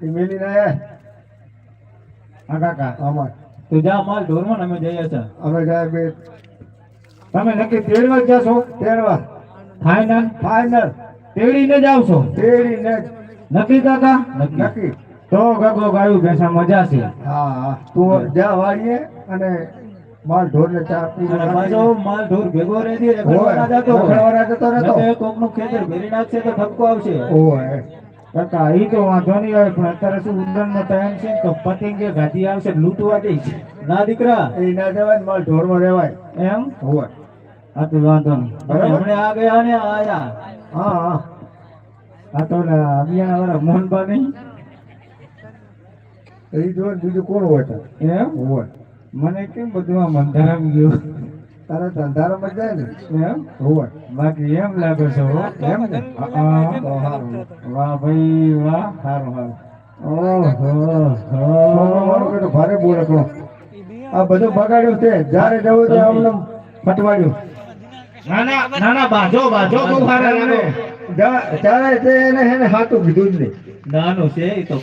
એ મેલી હા કાકા અમાર તું જા માલ ઢોરમાં અમે જઈએ છે અમે જાય બે. તમે નક્કી તેડવા જ જશો? તેડવા. ફાઈનલ ફાઈનલ તેડીને જ આવશો? તેડી નક્કી કાકા? નક્કી. તો ગગો ગાયું ભેંસા મજા છે. હા હા તું જ્યાં વાળીએ અને માલ ઢોર ને ચા પી. અને પાછો માલ ઢોર ભેગો રહેતી રખડવા ના જતો હોય. રખડવાના જતો રહેતો. ખેતર ભેરી નાખશે તો ઠપકો આવશે. ઓય કાકા ઈ તો વાંધો નહીં આવે પણ અત્યારે શું ઉંદરનો ટાઈમ છે તો પતિ કે ગાડી આવશે લૂંટવા દઈશ ના દીકરા? એ ના દેવાય માલ માલ ઢોરમાં રહેવાય. એમ? હોય. હા તો વાંધો નહીં. બરાબર. હમણાં આ ગયા ને આયા. હા હા. આ તો અભિયાન વાળા મોહનબા નહીં? એ જો બીજું કોણ હોય એમ? હોય. મને કેમ બધું આ મંધારામ ગયું તારા ધંધારો મત જાય ને? એમ? હોય બાકી એમ લાગે છે હો. એમ ને? વાહ ભાઈ વાહ. સારું સારું. ઓહો ભારે બોલે તો આ બધું બગાડ્યું છે. જ્યારે જવું તો અમને ફટવાડ્યું નાના ના ના ના બાજો બાજો બહુ સારા લાગે ત્યારે તે એને એને હાથું કીધું જ નહીં. નાનું છે એ તો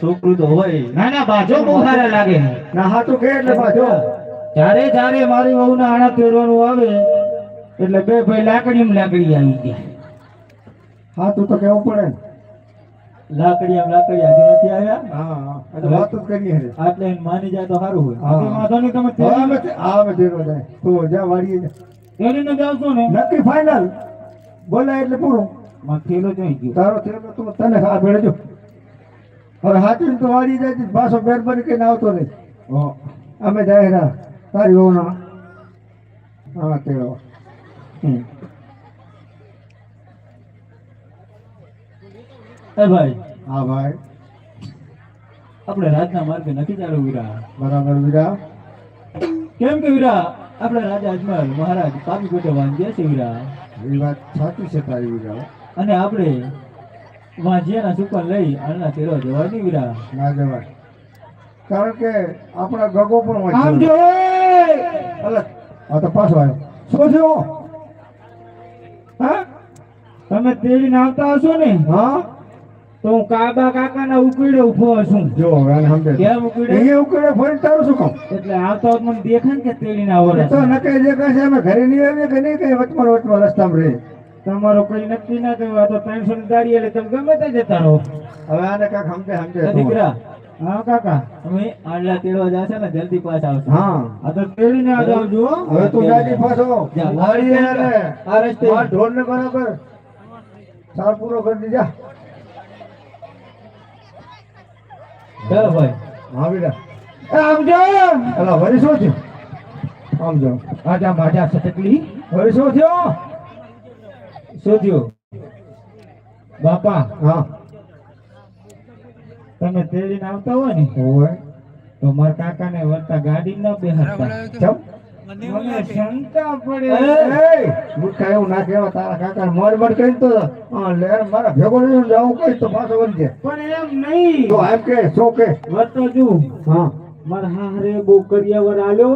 છોકરું તો હોય. ના ના બાજો બહુ સારા લાગે ના હાથું કે એટલે પાછો જ્યારે જ્યારે મારી વહુ ને આણા પહેરવાનું આવે એટલે બે ભાઈ લાકડી લાકડી આવી ગયા. હાથું તો કેવું પડે. લાકડી આમ લાકડી હજુ નથી આવ્યા? હા હા એટલે વાતો જ કરી આટલે માની જાય તો સારું હોય. હા. વાંધો નહીં તમે જાય. તું જા. છો ને? નક્કી ફાઇનલ બોલાય એટલે પૂરું. માં થેલો જોઈ ગયો. તારો થયેલો તું તને ખા ભેળજો. હવે હાથી તો વાળી જાય પાછો મહેરબાની કહીને આવતો નહીં. અમે જાય હોના હા તેડવા એ ભાઈ. હા ભાઈ. આપણે રાજના માર્ગે નથી ચાલુ વીરા. બરાબર વીરા. કેમ કે વીરા આપણે રાજા અજમલ મહારાજ કાપી કોટે વાંધ્યા છે વીરા. એ વાત સાચી છે તારી વીરા. અને આપણે વાંજિયાના સુકન લઈ આના તેડવા જવાય નહીં વીરા. ના જવાય. કારણ કે આપણા ગગો પણ આમ આ તો પાછો આવ્યો. શું થયો? હા? તમે તેડી આવતા હશો ને હા? તો હું કાબા કાકાના ઉકળે ઊભો હશું. જો હવે સમજે. કેમ ઉકળે એ ઉકળે ફરી તારું શું કહું એટલે આ તો મને દેખાય ને કે તેડીને એ તો નકે જે કહે છે અમે ઘરે નહીં આવીએ કે નહીં કઈ વચમાં વચમાં રસ્તામાં રહે તમારો કઈ નક્કી ના થયું આ તો ત્રણસો ની ગાડી એટલે તમે ગમે તે જતા રહો. હવે આને કાંક સમજે સમજે. દીકરા. હા કાકા. તમે આટલા તેડવા જાશે ને જલ્દી પાછા આવશો હા. આ તો તેડીને આ આવજો હવે તું જાજી પાછો. જા. વાળીએ આ રસ્તે. આ ઢોરને બરાબર સાર પૂરો કરી દીધા. ચાલો ભાઈ. હા બેટા એ આવજો અલા વળી શું આમ જાઓ આજા બાજા સટકલી. વળી શું થયો? શું થયો? બાપા. હા. તમે તેડીને આવતા હોય ને હોય તો મારા કાકાને વળતા ગાડી ન બેહાડતા. ચમ? મને શંકા પડે. એ મૂર્ખા એવું ના કહેવા તારા કાકા મોર મોડ કરીને તો હા, લે મારા ભેગો નહીં જાવું કઈ તો પાછો વળી જાય. પણ એમ નહીં. તો એમ કે શું કે? વળતો જુ હા. મારા હારે બહુ કરિયાવર આલ્યો